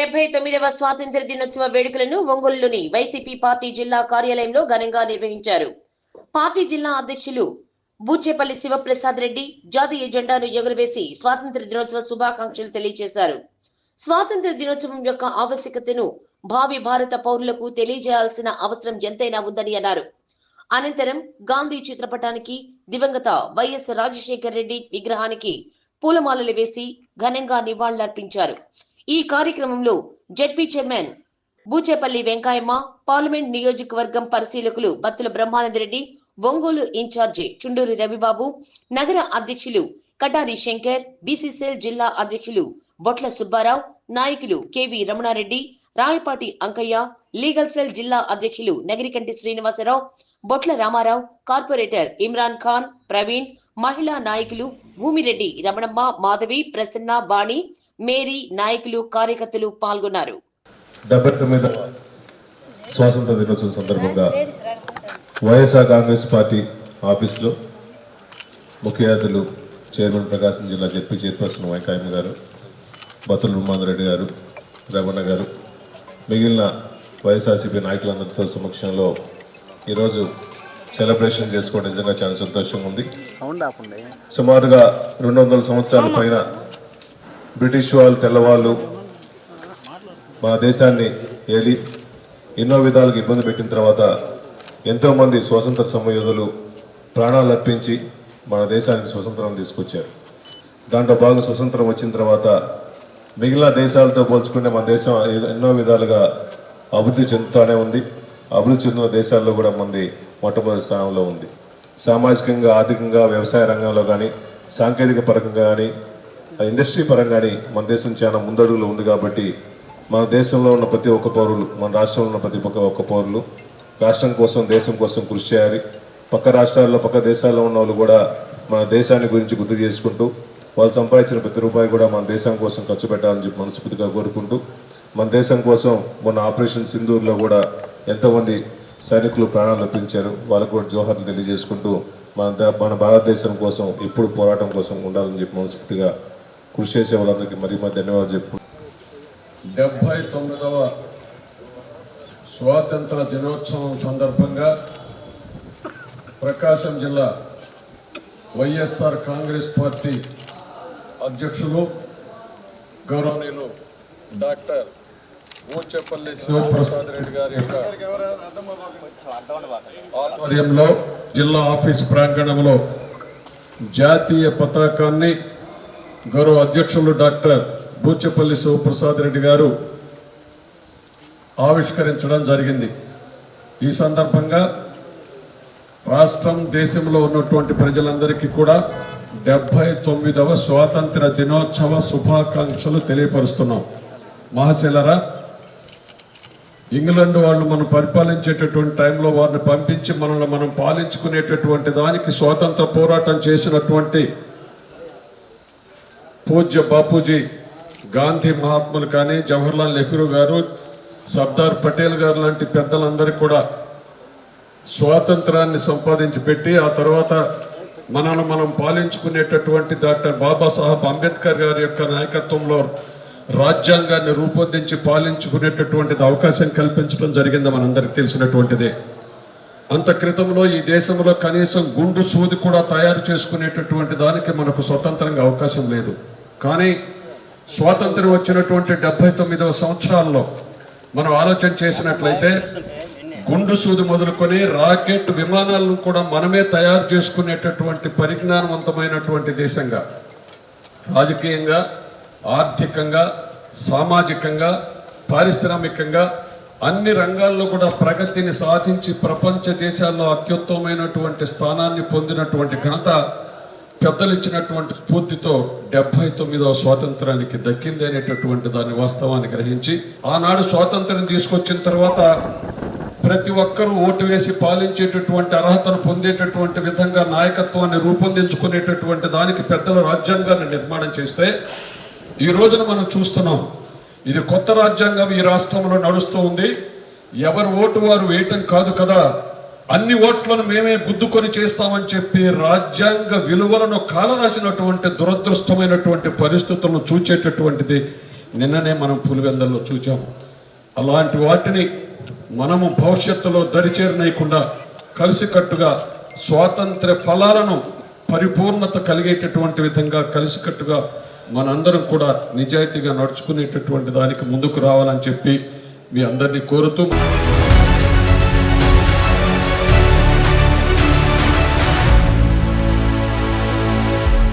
డెబ్బై తొమ్మిదవ స్వాతంత్ర దినోత్సవ వేడుకలను ఒంగోలులోని వైసీపీ పార్టీ జిల్లా కార్యాలయంలో ఘనంగా నిర్వహించారు. పార్టీ జిల్లా అధ్యక్షులు బూచేపల్లి శివప్రసాద్ రెడ్డి జాతీయ జెండాను ఎగురవేసి స్వాతంత్ర దినోత్సవ శుభాకాంక్షలు తెలియజేశారు. స్వాతంత్ర దినోత్సవం యొక్క ఆవశ్యకతను భావి భారత పౌరులకు తెలియజేయాల్సిన అవసరం ఎంతైనా ఉందని అన్నారు. అనంతరం గాంధీ చిత్రపటానికి దివంగత వైఎస్ రాజశేఖర్ రెడ్డి విగ్రహానికి పూలమాలలు వేసి ఘనంగా నివాళులర్పించారు. ఈ కార్యక్రమంలో ZP chairman Buchepalli Venkayamma parliament నియోజకవర్గం పరిశీలకులు బత్తుల బ్రహ్మానందరెడ్డి ఒంగోలు ఇన్ఛార్జి చుండూరి రవిబాబు నగర అధ్యక్షులు కటారి శంకర్ బీసీసీఎల్ జిల్లా అధ్యక్షులు బొట్ల సుబ్బారావు నాయకులు KV Ramanareddy Rayapati Ankaiah legal cell జిల్లా అధ్యక్షులు నగిరికంటి శ్రీనివాసరావు బొట్ల రామారావు కార్పొరేటర్ ఇమ్రాన్ ఖాన్ ప్రవీణ్ మహిళా నాయకులు భూమిరెడ్డి రమణమ్మ మాధవి ప్రసన్న బాణి మేరీ నాయకులు కార్యకర్తలు పాల్గొన్నారు. డెబ్బై తొమ్మిదవ స్వాతంత్ర దినోత్సవం సందర్భంగా వైఎస్ఆర్ కాంగ్రెస్ పార్టీ ఆఫీస్లో ముఖ్య అతిథులు చైర్మన్ ప్రకాశం జిల్లా జడ్పీ చైర్పర్సన్ వెంకయ్య గారు బతుల బ్రహ్మాందరెడ్డి గారు రమణ గారు మిగిలిన వైఎస్ఆర్సీపీ నాయకులందరితో సమక్షంలో ఈరోజు సెలబ్రేషన్ చేసుకోవడం నిజంగా చాలా సంతోషంగా ఉంది. సౌండ్ ఆపండి. సుమారుగా రెండు వందల సంవత్సరాల పైన బ్రిటిష్ వాళ్ళు తెల్లవాళ్ళు మన దేశాన్ని ఏలి ఎన్నో విధాలుగా ఇబ్బంది పెట్టిన తర్వాత ఎంతోమంది స్వాతంత్ర సమయోధులు ప్రాణాలు అర్పించి మన దేశానికి స్వతంత్రం తీసుకొచ్చారు. దాంట్లో బాగా స్వతంత్రం వచ్చిన తర్వాత మిగిలిన దేశాలతో పోల్చుకుంటే మన దేశం ఎన్నో విధాలుగా అభివృద్ధి చెందుతూనే ఉంది. అభివృద్ధి చెందిన దేశాల్లో కూడా మంది మొట్టమొదటి స్థానంలో ఉంది. సామాజికంగా ఆర్థికంగా వ్యవసాయ రంగంలో కానీ సాంకేతిక పరంగా కానీ ఇండస్ట్రీ పరంగా కానీ మన దేశం చాలా ముందడుగులో ఉంది కాబట్టి మన దేశంలో ఉన్న ప్రతి ఒక్క పౌరులు మన రాష్ట్రంలో ఉన్న ప్రతి ఒక్క ఒక్క పౌరులు రాష్ట్రం కోసం దేశం కోసం కృషి చేయాలి. పక్క రాష్ట్రాల్లో పక్క దేశాల్లో ఉన్న వాళ్ళు కూడా మన దేశాన్ని గురించి గుర్తు చేసుకుంటూ వాళ్ళు సంపాదించిన ప్రతి రూపాయి కూడా మన దేశం కోసం ఖర్చు పెట్టాలని చెప్పి మనస్ఫూర్తిగా కోరుకుంటూ మన దేశం కోసం మొన్న ఆపరేషన్ సింధూర్లో కూడా ఎంతోమంది సైనికులు ప్రాణాలు అర్పించారు. వాళ్ళకు కూడా జోహార్లు తెలియజేసుకుంటూ మన ద- మన భారతదేశం కోసం ఎప్పుడు పోరాటం కోసం ఉండాలని చెప్పి మనస్ఫూర్తిగా కృషి చేసే వాళ్ళందరికీ మరీ మరీ ధన్యవాదాలు చెప్పు. డెబ్భై తొమ్మిదవ స్వాతంత్ర దినోత్సవం సందర్భంగా ప్రకాశం జిల్లా వైఎస్ఆర్ కాంగ్రెస్ పార్టీ అధ్యక్షులు గౌరవనీయులు డాక్టర్ ఊచెపల్లి శివప్రసాద్ రెడ్డి గారి యొక్క ఆధ్వర్యంలో జిల్లా ఆఫీస్ ప్రాంగణంలో జాతీయ పతాకాన్ని గౌరవ అధ్యక్షులు డాక్టర్ బూచెపల్లి శివప్రసాద్ రెడ్డి గారు ఆవిష్కరించడం జరిగింది. ఈ సందర్భంగా రాష్ట్రం దేశంలో ఉన్నటువంటి ప్రజలందరికీ కూడా డెబ్భై తొమ్మిదవ స్వాతంత్ర దినోత్సవ శుభాకాంక్షలు తెలియపరుస్తున్నాం. మహాశిలరా ఇంగ్లాండ్ వాళ్ళు మనం పరిపాలించేటటువంటి టైంలో వారిని పంపించి మనల్ని మనం పాలించుకునేటటువంటి దానికి స్వాతంత్ర పోరాటం చేసినటువంటి పూజ్య బాపూజీ గాంధీ మహాత్ములు కానీ జవహర్లాల్ నెహ్రూ గారు సర్దార్ పటేల్ గారు లాంటి పెద్దలందరికీ కూడా స్వాతంత్రాన్ని సంపాదించి పెట్టి ఆ తర్వాత మనల్ని మనం పాలించుకునేటటువంటి డాక్టర్ బాబాసాహెబ్ అంబేద్కర్ గారి యొక్క నాయకత్వంలో రాజ్యాంగాన్ని రూపొందించి పాలించుకునేటటువంటిది అవకాశం కల్పించడం జరిగింది మనందరికి తెలిసినటువంటిదే. అంత క్రితంలో ఈ దేశంలో కనీసం గుండు సూది కూడా తయారు చేసుకునేటటువంటి దానికి మనకు స్వతంత్రంగా అవకాశం లేదు. కానీ స్వాతంత్రం వచ్చినటువంటి డెబ్బై తొమ్మిదవ సంవత్సరాల్లో మనం ఆలోచన చేసినట్లయితే గుండు సూది మొదలుకొని రాకెట్ విమానాలను కూడా మనమే తయారు చేసుకునేటటువంటి పరిజ్ఞానవంతమైనటువంటి దేశంగా రాజకీయంగా ఆర్థికంగా సామాజికంగా పారిశ్రామికంగా అన్ని రంగాల్లో కూడా ప్రగతిని సాధించి ప్రపంచ దేశాల్లో అత్యుత్తమైనటువంటి స్థానాన్ని పొందినటువంటి ఘనత పెద్దలు ఇచ్చినటువంటి స్ఫూర్తితో డెబ్బై తొమ్మిదవ స్వాతంత్రానికి దక్కింది అనేటటువంటి దాని వాస్తవాన్ని గ్రహించి ఆనాడు స్వాతంత్రం తీసుకొచ్చిన తర్వాత ప్రతి ఒక్కరూ ఓటు వేసి పాలించేటటువంటి అర్హతను పొందేటటువంటి విధంగా నాయకత్వాన్ని రూపొందించుకునేటటువంటి దానికి పెద్దల రాజ్యాంగాన్ని నిర్మాణం చేస్తే ఈ రోజున మనం చూస్తున్నాం ఇది కొత్త రాజ్యాంగం ఈ రాష్ట్రంలో నడుస్తూ ఉంది. ఎవరు ఓటు వారు వేయటం కాదు కదా. అన్ని ఓట్లను మేమే గుద్దుకొని చేస్తామని చెప్పి రాజ్యాంగ విలువలను కాలరాసినటువంటి దురదృష్టమైనటువంటి పరిస్థితులను చూచేటటువంటిది నిన్ననే మనం పులివెందల్లో చూచాం అలాంటి వాటిని మనము భవిష్యత్తులో దరిచేరనీయకుండా కలిసికట్టుగా స్వాతంత్ర్య ఫలాలను పరిపూర్ణత కలిగేటటువంటి విధంగా కలిసికట్టుగా మనందరం కూడా నిజాయితీగా నడుచుకునేటటువంటి దానికి ముందుకు రావాలని చెప్పి మీ అందరినీ కోరుతూ